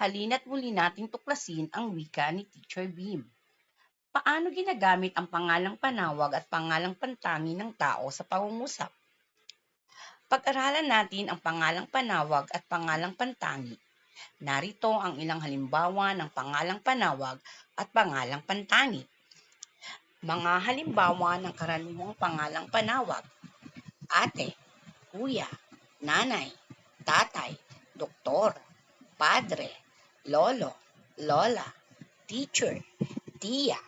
Halina't muli nating tuklasin ang wika ni Teacher Beam. Paano ginagamit ang pangalang panawag at pangalang pantangi ng tao sa pangungusap? Pag-aralan natin ang pangalang panawag at pangalang pantangi. Narito ang ilang halimbawa ng pangalang panawag at pangalang pantangi. Mga halimbawa ng karaniwang pangalang panawag. Ate, kuya, nanay, tatay, doktor, padre, lolo, lola, teacher, tiya,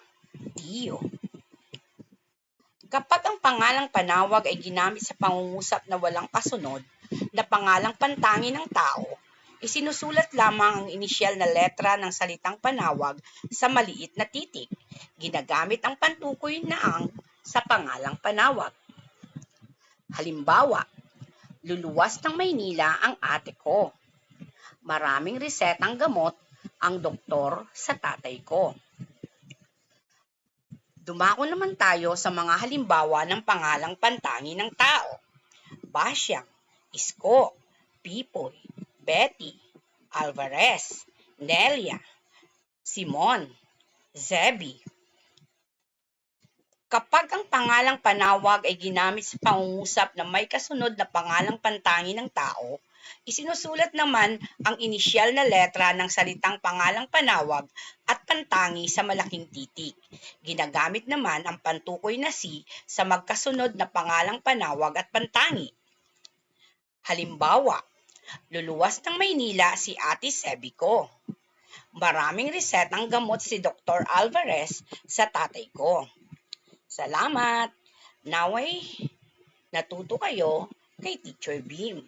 tiyo. Kapag ang pangalang panawag ay ginamit sa pangungusap na walang kasunod na pangalang pantangi ng tao, isinusulat lamang ang inisyal na letra ng salitang panawag sa maliit na titik. Ginagamit ang pantukoy na ang sa pangalang panawag. Halimbawa, luluwas ng Maynila ang ate ko. Maraming resetang gamot ang doktor sa tatay ko. Dumako naman tayo sa mga halimbawa ng pangalang pantangi ng tao. Basyang, Isko, Pipoy, Betty, Alvarez, Nelia, Simon, Zebi. Kapag ang pangalang panawag ay ginamit sa pangungusap na may kasunod na pangalang pantangi ng tao, isinusulat naman ang inisyal na letra ng salitang pangalang panawag at pantangi sa malaking titik. Ginagamit naman ang pantukoy na si sa magkasunod na pangalang panawag at pantangi. Halimbawa, luluwas ng Maynila si Ate Sebi ko. Maraming resetang gamot si Dr. Alvarez sa tatay ko. Salamat! Naway, natuto kayo kay Teacher Beam.